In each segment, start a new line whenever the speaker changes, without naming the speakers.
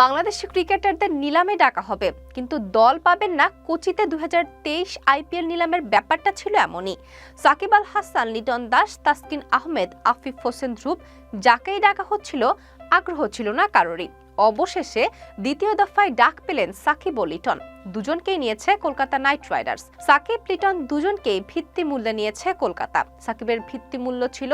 বাংলাদেশি ক্রিকেটারদের নিলামে ডাকা হবে। কিন্তু দল পাবেন না, কোচিতে দু হাজার তেইশ আইপিএল নিলামের ব্যাপারটা ছিল এমনই। সাকিব আল হাসান, লিটন দাস, তাসকিন আহমেদ, আফিফ হোসেন ধ্রুব, যাকেই ডাকা হচ্ছিল, আগ্রহ ছিল না কারোরই। অবশেষে দ্বিতীয় দফায় ডাক পেলেন সাকিব ও লিটন। দুজনকেই নিয়েছে কলকাতা নাইট রাইডার্স। সাকিব, লিটন দুজনকেই ভিত্তি মূল্যে নিয়েছে কলকাতা। সাকিবের ভিত্তি মূল্য ছিল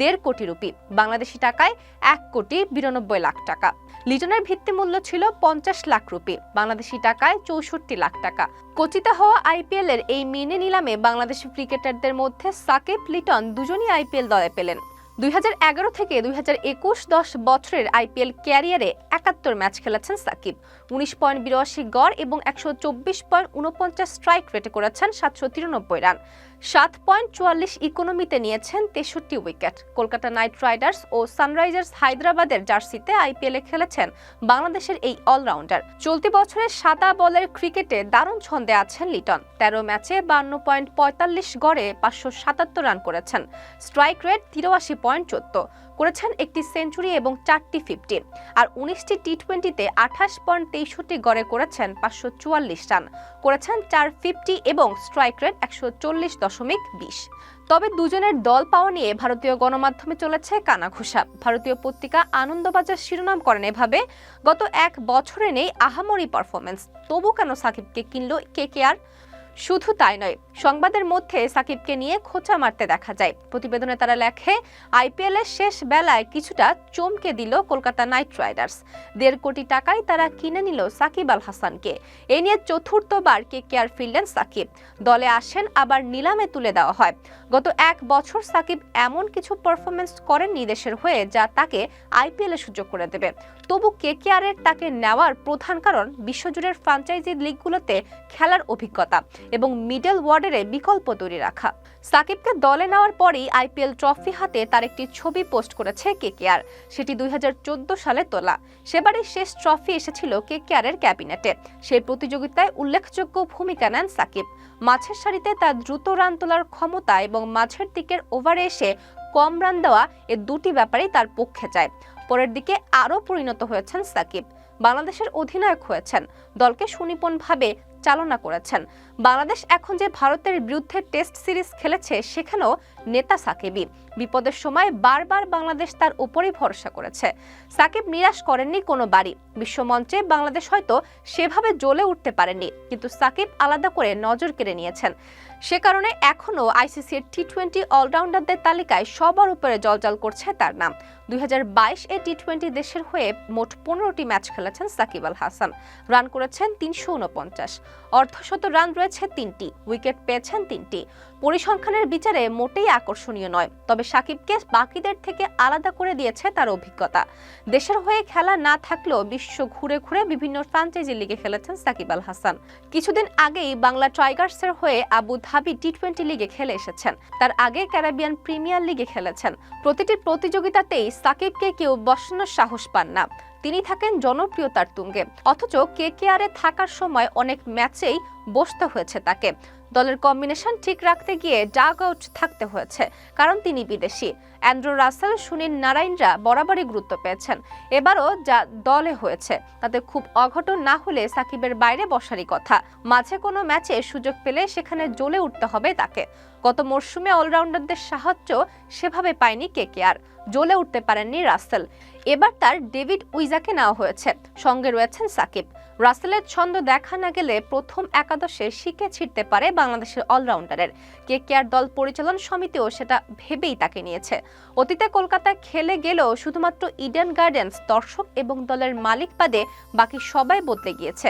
দেড় কোটি রুপি, বাংলাদেশি টাকায় এক কোটি বিরানব্বই লাখ টাকা। লিটনের ভিত্তি মূল্য ছিল পঞ্চাশ লাখ রুপি, বাংলাদেশি টাকায় চৌষট্টি লাখ টাকা। কোচিতে হওয়া আইপিএল এর এই মিনি নিলামে বাংলাদেশি ক্রিকেটারদের মধ্যে সাকিব, লিটন দুজনই আইপিএল দলে পেলেন। দুই হাজার এগারো থেকে দুই দশ বছরের আইপিএল ক্যারিয়ারে একাত্তর ম্যাচ খেলেছেন সাকিব। উনিশ পয়েন্ট বিরাশি গড় এবং একশো চব্বিশ পয়েন্ট উনপঞ্চাশ স্ট্রাইক রেটে করেছেন সাতশো তিরানব্বই রান। সাত পয়েন্ট চুয়াল্লিশ ইকোনমিতে নিয়েছেন তেষট্টি উইকেট। কলকাতা নাইট রাইডার্স ও সানরাইজার্স হায়দ্রাবাদের জার্সিতে আইপিএলে খেলেছেন বাংলাদেশের এই অলরাউন্ডার। চলতি বছরের সাদা বলের ক্রিকেটে দারুণ ছন্দে আছেন লিটন। তেরো ম্যাচে বান্ন পয়েন্ট পঁয়তাল্লিশ গড়ে পাঁচশো সাতাত্তর রান করেছেন। স্ট্রাইক রেট তিরাশি পয়েন্ট চোদ্দ করেছেন একটি সেঞ্চুরি এবং চারটি ফিফটি। আর উনিশটি টি টোয়েন্টিতে আঠাশ পয়েন্ট তেইষট্টি গড়ে করেছেন পাঁচশো চুয়াল্লিশ রান। করেছেন চার ফিফটি এবং স্ট্রাইক রেট একশো চল্লিশ দশমিক বিশ। তবে দুজনের দল পাওয়া নিয়ে ভারতীয় গণমাধ্যমে চলেছে কানাঘুষা। ভারতীয় পত্রিকা আনন্দবাজার শিরোনাম করেন এভাবে, গত এক বছরে নেই আহামরি পারফরমেন্স তবু কেন সাকিবকে কিনল কে কে আর? শুধু তাই নয়, সংবাদের মধ্যে সাকিবকে নিয়ে খোঁচা মারতে দেখা যায়। প্রতিবেদনে তারা লেখে, আইপিএল এর শেষ বেলায় কিছুটা চমকে দিল কলকাতা নাইট রাইডার্স। দেড় কোটি টাকায় তারা কিনে নিল সাকিব আল হাসানকে। এ নিয়ে চতুর্থবার কে কেয়ার ফিরলেন সাকিব। দলে আসেন, আবার নিলামে তুলে দেওয়া হয়। গত এক বছর সাকিব এমন কিছু পারফরমেন্স করেননি দেশের হয়ে, যা তাকে আইপিএল সুযোগ করে দেবে। তবু কে কেয়ারের তাকে নেওয়ার প্রধান কারণ বিশ্বজুড়ের ফ্রাঞ্চাইজি লিগগুলোতে খেলার অভিজ্ঞতা। এবং মিডল ওয়ার্ডারে বিকল্প তৈরি রাখা। সাকিবকে দলে নেওয়ার পরেই আইপিএল ট্রফি হাতে তার একটি ছবি পোস্ট করেছে কেকেআর, সেটি দুই হাজার চোদ্দ সালে তোলা। সেবারই শেষ ট্রফি এসেছিল কেকেআরের ক্যাবিনেটে। সেই প্রতিযোগিতায় উল্লেখযোগ্য ভূমিকা নেন সাকিব। মাঝের সারিতে তার দ্রুত রান তোলার ক্ষমতা এবং মাঝের দিকের ওভারে এসে কম রান দেওয়া এ দুটি ব্যাপারেই তার পক্ষে যায়। পরের দিকে আরও পরিণত হয়েছেন সাকিব। বাংলাদেশের অধিনায়ক হয়েছেন। দলকে সুনিপুণভাবে চালনা করেছেন। বাংলাদেশ এখন যে ভারতের বিরুদ্ধে টেস্ট সিরিজ খেলেছে, সেখানেও নেতা সাকিবই। বিপদের সময় বারবার বাংলাদেশ তার উপরই ভরসা করেছে। সাকিব নিরাশ করেননি কোনো বাড়ি বিশ্বমঞ্চে বাংলাদেশ হয়তো সেভাবে জ্বলে উঠতে পারেনি, কিন্তু সাকিব আলাদা করে নজর কেড়ে নিয়েছেন। সে কারণে এখনও আইসিসির টি টোয়েন্টি অলরাউন্ডারদের তালিকায় সবার উপরে জলজল করছে তার নাম। দুই এ টি টোয়েন্টি দেশের হয়ে মোট পনেরোটি ম্যাচ খেলেছেন সাকিব আল হাসান। রান করেছেন তিনশো উনপঞ্চাশ অর্ধশত রান রয়েছে তিনটি, উইকেট পেয়েছেন তিনটি। পরিসংখ্যানের বিচারে মোটেই আকর্ষণীয় নয়, তবে সাকিবকে বাকিদের থেকে আলাদা করে দিয়েছে তার অভিজ্ঞতা। দেশের হয়ে খেলা না থাকলেও বিশ্ব ঘুরে ঘুরে বিভিন্ন ফ্রাঞ্চাইজি লিগে খেলেছেন সাকিব আল হাসান। কিছুদিন আগেই বাংলা টাইগার্সের হয়ে আবু ধাবি টি টোয়েন্টি লিগে খেলে এসেছেন। তার আগে ক্যারাবিয়ান প্রিমিয়ার লিগে খেলেছেন। প্রতিটি প্রতিযোগিতাতেই সাকিবকে কেউ বসানোর সাহস পান না। তিনি থাকেন জনপ্রিয়তার তুঙ্গে। অথচ কে কে আর এ থাকার সময় অনেক ম্যাচেই বসতে হয়েছে তাকে। দলের কম্বিনেশন ঠিক রাখতে গিয়ে ডাগ আউট থাকতে হয়েছে, কারণ তিনি বিদেশি। অ্যান্ড্রু রাসেল, সুনীল নারায়ণরা বরাবরই গুরুত্ব পেয়েছেন। এবারও যা দলে হয়েছে, তাতে খুব অঘটন না হলে সাকিবের বাইরে বসারই কথা। মাঝে কোনো ম্যাচে সুযোগ পেলে সেখানে জ্বলে উঠতে হবে তাকে। গত মরশুমে অলরাউন্ডারদের সাহায্য সেভাবে পায়নি কে আর জ্বলে উঠতে পারেননি রাসেল। এবার তার ডেভিড উইজাকে নেওয়া হয়েছে, সঙ্গে রয়েছেন সাকিব। রাসেলের ছন্দ দেখা না গেলে প্রথম একাদশে শিখে ছিটতে পারে বাংলাদেশের অলরাউন্ডারের। কে কেয়ার দল পরিচালন সমিতিও সেটা ভেবেই তাকে নিয়েছে। অতীতে কলকাতায় খেলে গেলেও শুধুমাত্র ইডেন গার্ডেন্স, দর্শক এবং দলের মালিক বাদে বাকি সবাই বদলে গিয়েছে।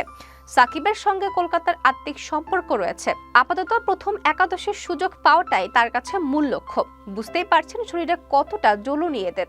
সাকিবের সঙ্গে কলকাতার আত্মিক সম্পর্ক রয়েছে। আপাতত প্রথম একাদশের সুযোগ পাওয়াটাই তার কাছে মূল লক্ষ্য। বুঝতেই পারছেন শরীরে কতটা জ্বলুনি এদের।